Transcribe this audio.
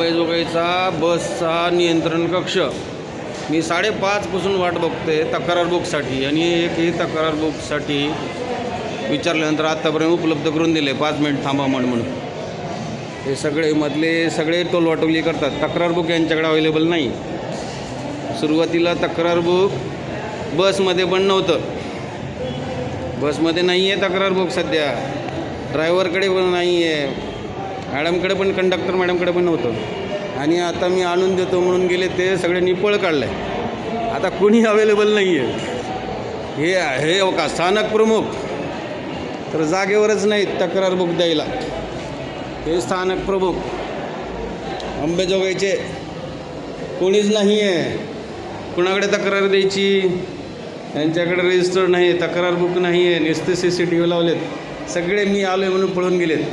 अंबेजोगाईचा बसचा नियंत्रण कक्ष. मी साडेपाचपासून वाट बघते तक्रार बुकसाठी आणि एक ही तक्रार बुकसाठी विचारल्यानंतर आत्तापर्यंत उपलब्ध करून दिले. पाच मिनिट थांबा म्हण म्हणून. हे सगळे मधले सगळे टोलवाटोली करतात. तक्रार बुक यांच्याकडे अवेलेबल नाही. सुरुवातीला तक्रार बुक बसमध्ये पण नव्हतं. बसमध्ये नाही आहे तक्रार बुक सध्या. ड्रायव्हरकडे पण नाही आहे मॅडमकडे पण कंडक्टर मॅडमकडे पण नव्हतं. आणि आता मी आणून देतो म्हणून गेले ते सगळे निपळ काढलं आहे आता कुणी अवेलेबल नाही आहे हे हे हो का स्थानक प्रमुख. तर जागेवरच नाहीत तक्रार बुक द्यायला. हे स्थानक प्रमुख. अंबेजोगाईचे कोणीच नाही आहे कुणाकडे तक्रार द्यायची? त्यांच्याकडे रजिस्टर नाही तक्रार बुक नाही आहे नुसते सी सी टी व्ही लावलेत. सगळे मी आलो आहे म्हणून पळून गेलेत.